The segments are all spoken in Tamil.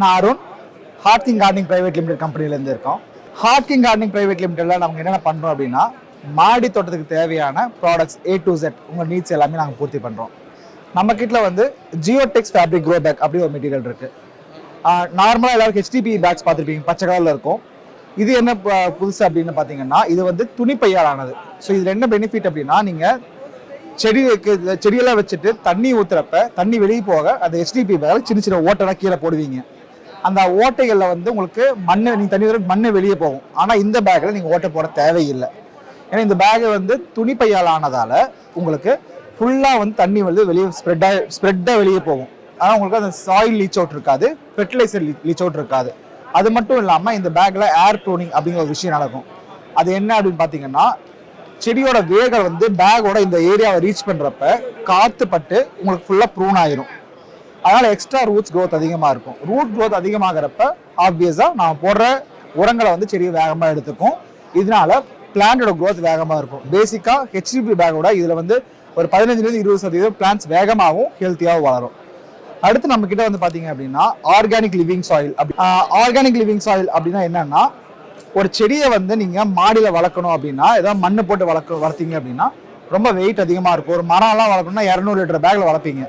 நான் Arun Harking gardening private limited கம்பெனிலேருந்து இருக்கோம். ஹார்க்கிங் கார்டனிங் ப்ரைவேட் லிமிடெடில் நமக்கு என்னென்ன பண்ணுறோம் அப்படின்னா மாடி தோட்டத்துக்கு தேவையான ப்ராடக்ட்ஸ் ஏ டு செட் உங்கள் நீட்ஸ் எல்லாமே நாங்கள் பூர்த்தி பண்ணுறோம் நம்ம கிட்ட வந்து ஜியோடெக்ஸ் ஃபேப்ரிக் க்ரோ பேக் அப்படி ஒரு மெட்டீரியல் இருக்குது நார்மலாக எல்லாருக்கும் ஹெச்டிபி பேக்ஸ் பார்த்துருப்பீங்க பச்சை கலரில் இருக்கும். இது என்ன ப- புதுசு அப்படின்னு பார்த்தீங்கன்னா இது வந்து துணிப்பையால் ஆனது ஸோ இதில் என்ன பெனிஃபிட் அப்படின்னா நீங்கள் செடி வைக்க செடியெல்லாம் வச்சுட்டு தண்ணி ஊற்றுறப்ப தண்ணி வெளியே போக அந்த ஹெச்டிபி பேக் சின்ன சின்ன ஓட்டெல்லாம் கீழே போடுவீங்க. அந்த ஓட்டைகளில் வந்து உங்களுக்கு மண் நீங்கள் தண்ணி வர மண்ணு வெளியே போகும். ஆனால் இந்த பேக்கில் நீங்கள் ஓட்டை போட தேவையில்லை. ஏன்னா இந்த பேக் வந்து துணிப்பையால் ஆனதால் உங்களுக்கு ஃபுல்லாக வந்து தண்ணி வந்து வெளியே ஸ்ப்ரெட்டாக ஸ்ப்ரெட்டாக வெளியே போகும். ஆனால் உங்களுக்கு அந்த சாயில் லீச் அவுட் இருக்காது ஃபெர்டிலைசர் லீச் அவுட் இருக்காது. அது மட்டும் இல்லாமல் இந்த பேக்கில் ஏர் ப்ரூனிங் அப்படிங்கிற ஒரு விஷயம் நடக்கும். அது என்ன அப்படின்னு பார்த்தீங்கன்னா செடியோட வேர்கள் வந்து பேக்கோட இந்த ஏரியாவை ரீச் பண்ணுறப்ப காற்று பட்டு உங்களுக்கு ஃபுல்லாக ப்ரூன் ஆயிரும். அதனால் எக்ஸ்ட்ரா ரூட்ஸ் க்ரோத் அதிகமாக இருக்கும். ரூட் க்ரோத் அதிகமாகிறப்ப ஆப்வியஸாக நான் போடுற உரங்களை வந்து செடியை வேகமாக எடுத்துக்கும். இதனால பிளான்டோட க்ரோத் வேகமாக இருக்கும். பேசிக்காக ஹெச்டிபி பேக்கோட இதில் வந்து ஒரு பதினஞ்சுலேருந்து இருபது சதவீதம் பிளான்ஸ் வேகமாகவும் ஹெல்த்தியாகவும் வளரும். அடுத்து நம்ம கிட்ட வந்து பார்த்தீங்க அப்படின்னா ஆர்கானிக் லிவிங் சாயில் அப்படி ஆர்கானிக் லிவிங் சாயில் அப்படின்னா என்னன்னா ஒரு செடியை வந்து நீங்கள் மாடியில் வளர்க்கணும் அப்படின்னா ஏதாவது மண்ணு போட்டு வளர்க்க வளர்த்தீங்க அப்படின்னா ரொம்ப வெயிட் அதிகமாக இருக்கும். ஒரு மரம்லாம் வளர்க்கணும்னா இரநூறு லிட்டர் பேக்கில் வளர்ப்பீங்க.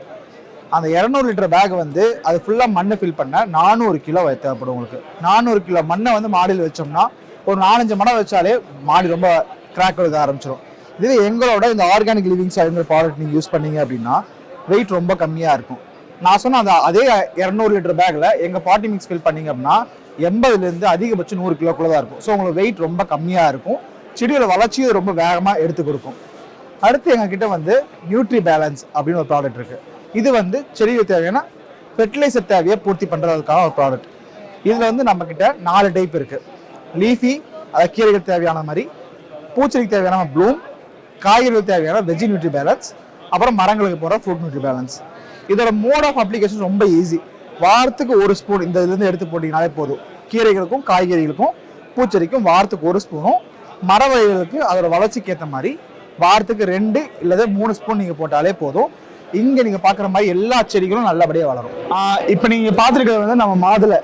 அந்த இரநூறு லிட்டர் பேக் வந்து அது ஃபுல்லாக மண்ணை ஃபில் பண்ண நானூறு கிலோ தேவைப்படும் உங்களுக்கு. நானூறு கிலோ மண்ணை வந்து மாடியில் வச்சோம்னா ஒரு நாலஞ்சு மடம் வச்சாலே மாடி ரொம்ப கிராக் எடுக்க ஆரம்பிச்சிடும் இதுவே எங்களோட இந்த ஆர்கானிக் லிவிங் சாயில்ங்கிற ப்ராடக்ட் நீங்கள் யூஸ் பண்ணீங்க அப்படின்னா வெயிட் ரொம்ப கம்மியாக இருக்கும். நான் சொன்ன அந்த அதே இரநூறு லிட்டர் பேக்கில் எங்கள் பாட்டி மிக்ஸ் ஃபில் பண்ணீங்க அப்படின்னா எண்பதுலேருந்து அதிகபட்சம் நூறு கிலோக்குள்ள தான் இருக்கும். ஸோ உங்களுக்கு வெயிட் ரொம்ப கம்மியாக இருக்கும். செடியோட வளர்ச்சியும் ரொம்ப வேகமாக எடுத்து கொடுக்கும். அடுத்து எங்ககிட்ட வந்து நியூட்ரி பேலன்ஸ் அப்படின்னு ஒரு ப்ராடக்ட் இருக்குது இது வந்து செடிகளுக்கு தேவையான ஃபெர்டிலைசர் தேவையை பூர்த்தி பண்ணுறதுக்கான ஒரு ப்ராடக்ட் இதில் வந்து நம்மக்கிட்ட நாலு டைப் இருக்குது லீஃபி அதாவது கீரைகள் தேவையான மாதிரி பூச்செடிக்கு தேவையான ப்ளூம் காய்கறிகள் தேவையான வெஜி நியூட்ரி பேலன்ஸ் அப்புறம் மரங்களுக்கு போகிற ஃப்ரூட் நியூட்ரி பேலன்ஸ் இதோட மோட் ஆஃப் அப்ளிகேஷன் ரொம்ப ஈஸி வாரத்துக்கு ஒரு ஸ்பூன் இந்த இதுலேருந்து எடுத்து போட்டிங்கனாலே போதும். கீரைகளுக்கும் காய்கறிகளுக்கும் பூச்செடிக்கும் வாரத்துக்கு ஒரு ஸ்பூனும் மர வகைகளுக்கு அதோட வளர்ச்சிக்கு ஏற்ற மாதிரி வாரத்துக்கு ரெண்டு இல்லை மூணு ஸ்பூன் நீங்கள் போட்டாலே போதும். இங்கே நீங்கள் பார்க்குற மாதிரி எல்லா செடிகளும் நல்லபடியாக வளரும். இப்போ நீங்கள் பார்த்துருக்கிறது வந்து நம்ம மாதுளை.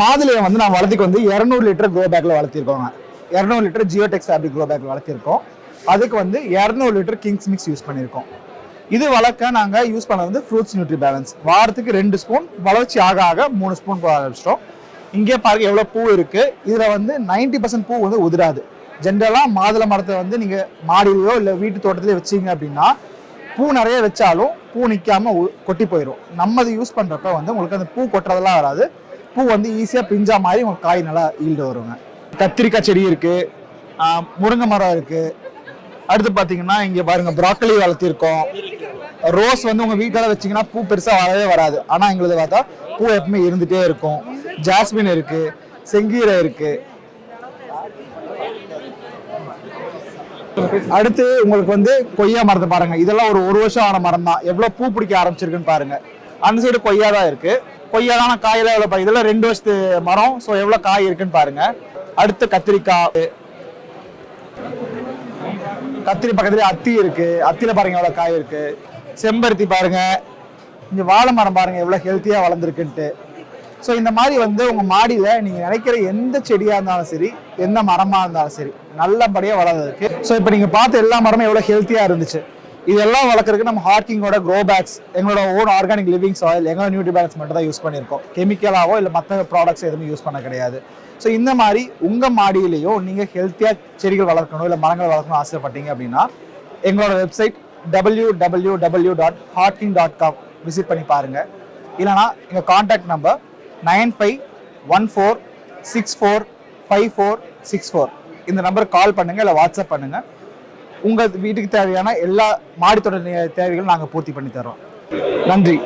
மாதுளையை வந்து நான் வளர்த்துக்கு வந்து இரநூறு லிட்டர் க்ரோ பேக்கில் வளர்த்திருக்கோங்க. இரநூறு லிட்டர் ஜியோடெக்ஸ் ஃபேப்ரிக் க்ரோ பேக்கில் வளர்த்திருக்கோம். அதுக்கு வந்து இரநூறு லிட்டர் கிங்ஸ் மிக்ஸ் யூஸ் பண்ணியிருக்கோம் இது வளர்க்க நாங்கள் யூஸ் பண்ணது வந்து ஃப்ரூட்ஸ் நியூட்ரி பேலன்ஸ் வாரத்துக்கு ரெண்டு ஸ்பூன் வளர்ச்சி ஆக ஆக மூணு ஸ்பூன் போட ஆரம்பிச்சிட்டோம். இங்கே பாருங்க எவ்வளோ பூ இருக்குது இதில் வந்து 90% பர்சன்ட் பூ வந்து உதிராது. ஜென்ரலாக மாதுளை மரத்தை வந்து நீங்கள் மாடியிலையோ இல்லை வீட்டு தோட்டத்திலே வச்சீங்க அப்படின்னா பூ நிறைய வச்சாலும் பூ நிற்காம கொட்டி போயிடும் நம்ம அதை யூஸ் பண்ணுறப்ப வந்து உங்களுக்கு அந்த பூ கொட்டுறதெல்லாம் வராது. பூ வந்து ஈஸியாக பிஞ்சா மாதிரி உங்களுக்கு காய் நல்லா ஈல்டு வருங்க. கத்திரிக்காய் செடி இருக்குது முருங்கை மரம் இருக்குது அடுத்து பார்த்தீங்கன்னா இங்கே பாருங்கள் ப்ராக்கலி வளர்த்திருக்கோம். ரோஸ் வந்து உங்கள் வீட்டில் வச்சீங்கன்னா பூ பெருசாக வரவே வராது. ஆனால் எங்களுது பார்த்தா பூ எப்பவுமே இருந்துகிட்டே இருக்கும். ஜாஸ்மின் இருக்குது செங்கீரை இருக்குது அடுத்து உங்களுக்கு வந்து கொய்யா மரத்தை பாருங்க. இதெல்லாம் ஒரு ஒரு வருஷம் ஆன மரம் தான் எவ்வளவு பூ பிடிக்க ஆரம்பிச்சிருக்குன்னு பாருங்க. அந்த சைடு கொய்யா தான் இருக்கு. கொய்யாலான காயெல்லாம் எவ்வளவு பாருங்க இதெல்லாம் ரெண்டு வருஷத்து மரம். ஸோ எவ்வளவு காய் இருக்குன்னு பாருங்க. அடுத்து கத்திரிக்காய். கத்திரி பக்கத்துல அத்தி இருக்கு. அத்தியில பாருங்க எவ்வளவு காய் இருக்கு. செம்பருத்தி பாருங்க. இங்க வாழை மரம் பாருங்க எவ்வளவு ஹெல்த்தியா வளர்ந்துருக்குன்ட்டு. ஸோ இந்த மாதிரி வந்து உங்கள் மாடியில் நீங்கள் நினைக்கிற எந்த செடியாக இருந்தாலும் சரி எந்த மரமாக இருந்தாலும் சரி நல்லபடியாக வளர்றதுக்கு. ஸோ இப்போ நீங்கள் பார்த்த எல்லா மரமும் எவ்வளோ ஹெல்த்தியாக இருந்துச்சு. இதெல்லாம் வளர்க்குறதுக்கு நம்ம ஹார்க்கிங்கோட க்ரோ பேக்ஸ் எங்களோட ஓன் ஆர்கானிக் லிவிங் சாயில் எங்களோட நியூட்ரி பேக்ஸ் மட்டும் தான் யூஸ் பண்ணியிருக்கோம். கெமிக்கலாவோ இல்லை மற்ற ப்ராடக்ட்ஸ் எதுவுமே யூஸ் பண்ண கிடையாது. ஸோ இந்த மாதிரி உங்கள் மாடியிலையும் நீங்கள் ஹெல்த்தியாக செடிகள் வளர்க்கணும் இல்லை மரங்கள் வளர்க்கணும் ஆசைப்பட்டீங்க அப்படின்னா எங்களோட website W W W dot Harking dot com visit பண்ணி பாருங்க. இல்லைனா எங்கள் contact number nine five one four six four five four six four. இந்த நம்பருக்கு கால் பண்ணுங்கள் இல்லை வாட்ஸ்அப் பண்ணுங்கள் உங்கள் வீட்டுக்கு தேவையான எல்லா மாடித்தொடர் தேவைகளும் நாங்கள் பூர்த்தி பண்ணி தரோம் நன்றி.